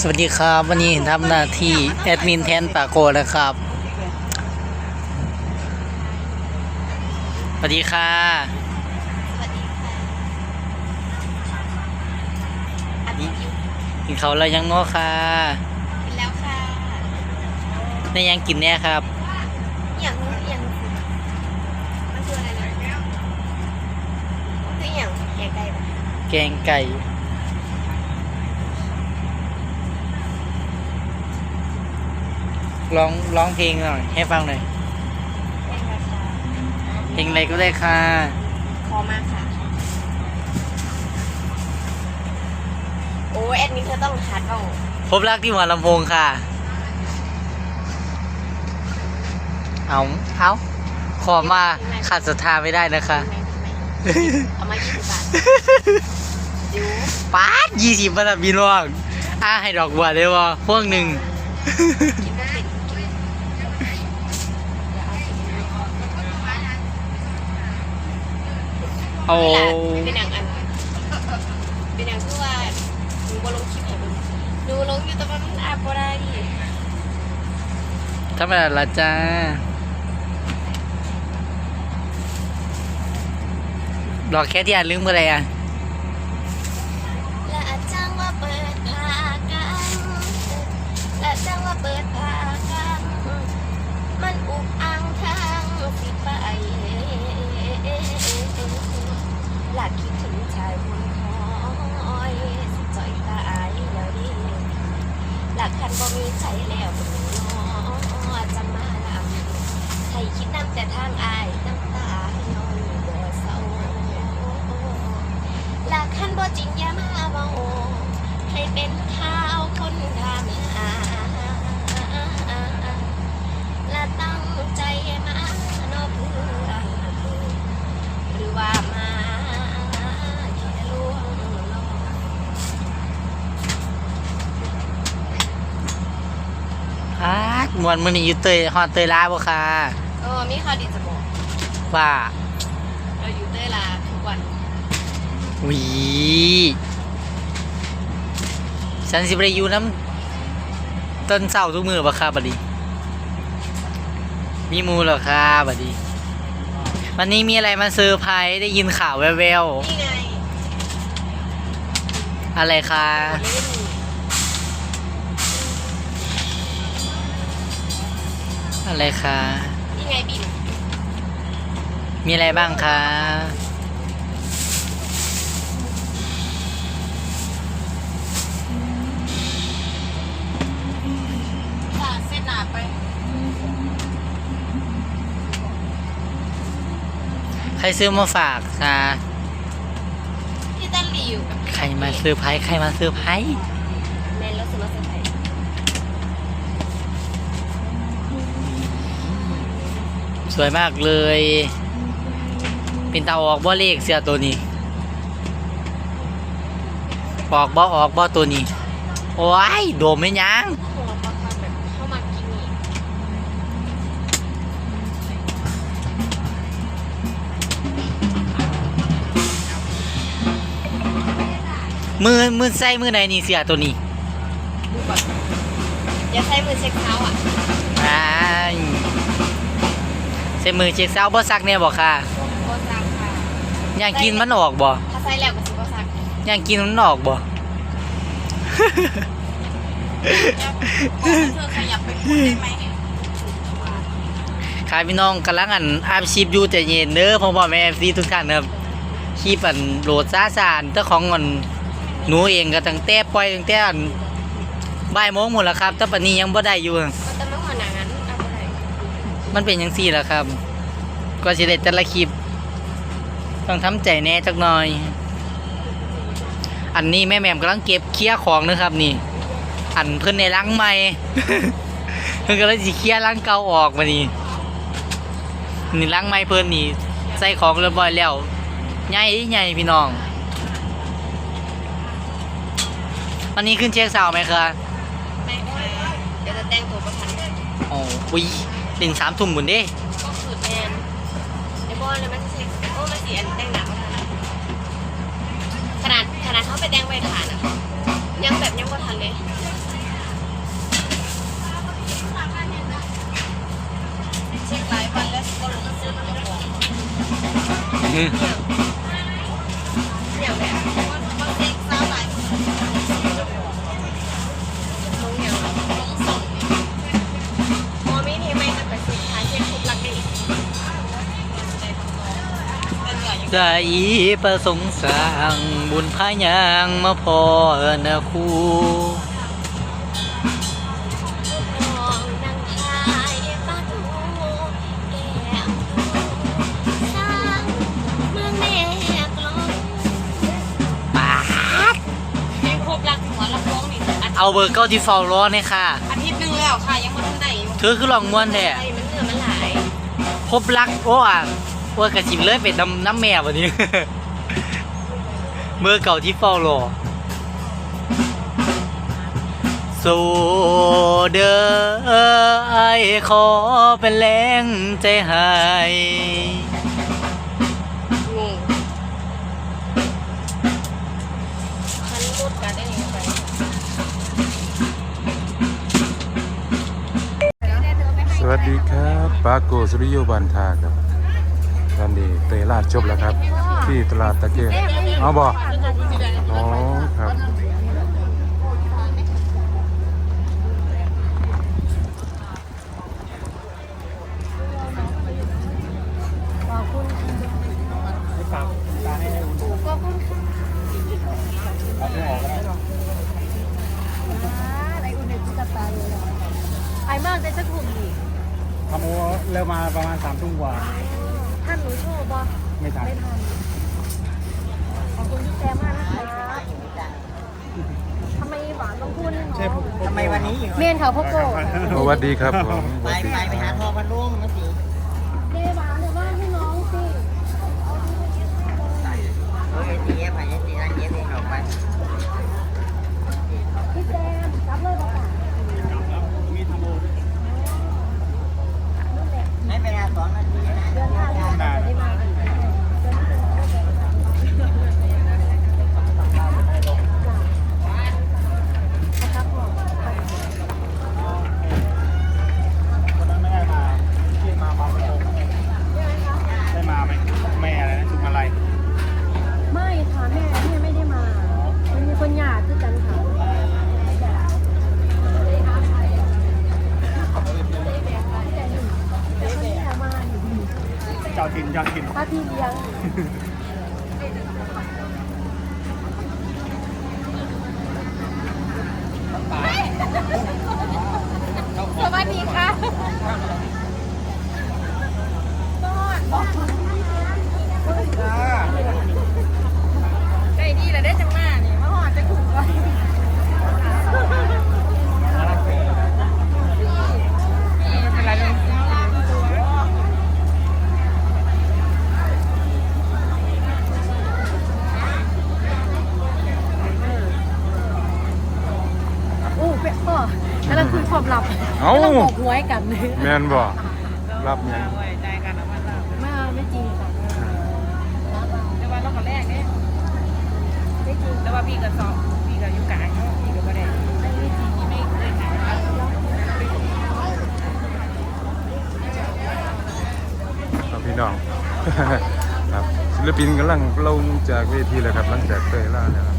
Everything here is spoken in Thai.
สวัสดีครับ วันนี้ทำหน้าที่แอดมินแทนปาโกนะครับ สวัสดีค่ะอันนี้อยู่กินเขาวแล้วยังเนาะค่ะกินแล้วค่ะในยังกินแน่ครับ อย่างนู้นอย่างนู้นมันคืออะไรนะคืออย่างแกงไก่ปะแกงไก่ ร้องร้องเพลงหน่อย ให้ฟังหน่อยแกงราคาเพลงอะไรก็ได้ค่ะคอมากค่ะ โอ้แอดมินเธอต้องคัดเอาพบรักที่หัวลำโพงค่ะ เอาเอาขอมาขาดศรัทธาไม่ได้นะคะไหมเอามายี่สิบบาทดูป้าดยี่สิบมันบินว่างอ้าให้ดอกบัวได้บ่พวกหนึ่ง กินก็เป็นกินเดี๋ยวเอากิน โอ้เป็นอย่างอันเป็นอย่างที่ว่าหนูบ่ลงคลิปให้เบิ่งหนูลงอยู่แต่ว่ามันอาบบ่ได้ธรรมดาละจ้าดอกแค่ที่อ่านลืมอะไรอะและ หลักคิดถึงชายบนคอยสิจ่อยตาอายแล้วดิหลักคันบ่มีใจแล้วบ่น้อจะมาลำให้คิดน้ำแต่ทางอายน้ำตาย้อยบ่เศร้าหลักขันบ่จริงอย่ามาเมาให้เป็นข้าวคนทำอาและตั้งใจมาโนเพื่อหรือว่ามาแค่ลวงลอย พาด มวนมือนี้อยู่เตยฮอดเตยลาบ่ค่ะเออมีข่าวดีจะบอกว่าเราอยู่เต้ยลาทุกวันหวีฉันสิบได้อยู่น้ำต้นเสาทุกมือบ่ค่ะบัดนี้มีหมูเหรอค่ะบัดนี้วันนี้มีอะไรมาเซอร์ไพรส์ได้ยินข่าวแววนี่ไงๆอะไรคะ ไม่ได้มี อะไรคะนี่ไงบินมีอะไรบ้างคะค่ะเส้นหนาไปใครซื้อมาฝากคะที่ตันรีอยู่กับใครมาเซอร์ไพรส์ใครมาเซอร์ไพรส์ แมนแล้วสุดแล้วสุดท้าย สวยมากเลย เป็นตาออกบ่เลขเสียตัวนี้ ออกบ่ออกบ่ตัวนี้ โอ้ยโดมไม่ยังหัวปลาคาแบบเข้ามากินนี่มือมือใส่มือไหนนี่เสียตัวนี้อย่าใช้มือเช็คเท้าอะ ส่มือเช็คเซาบ่ซักเนี่ยบ่ค่ะโบซักค่ะย่างกินมันออกบ่ถ้าใส่แล้วก็สิโบซักย่างกินมันออกบ่เธอขยับไปพูดได้ไหมค่ะพี่น้องกำลังอันอาชีพอยู่ใจเย็นเด้อพ่อพ่อแม่เอฟซีทุกท่านครับคลิปอันโหลดซ่าซานเจ้าของอันหนูเองก็ตั้งแต่ปล่อยตั้งแต่อันบ่ายโมงหมดแล้วครับแต่ปานนี้ยังบ่ได้อยู่มันจะไม่หัวหนังนั้นเอาไปไหนมันเป็นจังซี่แหละครับ ก็สิได้แต่ละคลิป ต้องทำใจแน่จักหน่อย อันนี้แม่แม่มกำลังเก็บเคลียร์ของนะครับ นี่ อันเพิ่นในล้างใหม่เพิ่นก็เลยสิเคลียร์ล้างเก่าออกมานี่นี่ล้างใหม่เพิ่นนี่ใส่ของเรียบร้อยแล้วใหญ่ใหญ่พี่น้องวันนี้ขึ้นเช็คเสาไหมคะไม่ค่ะเดี๋ยวจะแต่งตัวประพันธ์โอ้อุ้ยถึงสามทุ่มหมุนเด้ อนเลยมันจะเช็คโอ้มันสีอัแดงหนักขนาดขนาดเขาไปแดงไปฐานอะยังแบบยังไม่ทันเลยเช็คหลายวันแล้วก็ลงซื้อมาบอว ใจประสงค์สร้างบุญพายางมาพอนะครูมองนางชายป้าทูแก้มดูสร้างเมืองแม่กลองปาดเพลงครบรักหัวลำโพงนี่อาเอาเบอร์เก้าที่เฝ้ารอเนี่ยค่ะทิตย์หนึงแล้วค่ะ ยังไม่ทันได้อยู่เธอคือลองม้วนแท้ไอ้มันเหนื่อยมันหลายพบรักโอ้อะ ว่ากระจิมเลยเป็นน้ำน้ำแม่วันนี้ เมื่อเก่าที่เฝ้ารอสู่เด้อไอขอเป็นแรงใจให้งงฉันพูดกันได้ยังไงสวัสดีครับ ปาโกสุริโยบันทาครับ ตอนนี้เตยลาดจบแล้วครับ ที่ตลาดตะเกียบเอาบอกอ๋อครับไอ้มากแต่จะถูกดีทำโอเริ่มมาประมาณสามทุ่มกว่า ท่านหนูโชว์บ่ไม่ทันไม่ทันขอบคุณพี่แจมากนะคะทำไมหวานต้องพูดให้น้องใช่ผมทำไมวันนี้อีกเมนเขาพ่อโก้สวัสดีครับผมสไปวัสดีไปไปคหารับทอพันรุ่งมาสิเดหวานเลยว่าให้น้องสิเฮ้ยตีเอฟไปตีนั่นเอฟเองออกไปพี่แจมรับเลยบอกค่ะให้ไปหาสองนาทีนะ เดือนหน้าจะได้มาอีกนะครับผม วันนั้นไม่ได้มาที่มาบางประกงได้มาไหมแม่อะไรนะชุมอะไร ไม่ค่ะแม่แม่ไม่ได้มามันมีคนหยาดคือกันค่ะแต่คนที่มาอยู่เจ้าถิ่นเจ้าถิ่น ป้าพี่เลี้ยงสวัสดีค่ะไก่ดีเลยได้จังมานี่มาหอดจะถูกก่อน โอ้เป็ดพ่อแล้วเราคุยความลับเอ้าแล้วเราบอกหวยกันแม่นบ่รับยังไม่เอาไม่จริงค่ะแต่ว่าเราก็แรกเนี่ยไม่จริงแต่ว่าพี่ก็สอบพี่ก็อยู่กลางเนาะพี่ก็บ่ได้ไม่จริงไม่เคยหาครับพี่น้อง ครับศิลปินกำลังลงจากเวทีแล้วครับหลังจากเตยลาดแล้วครับ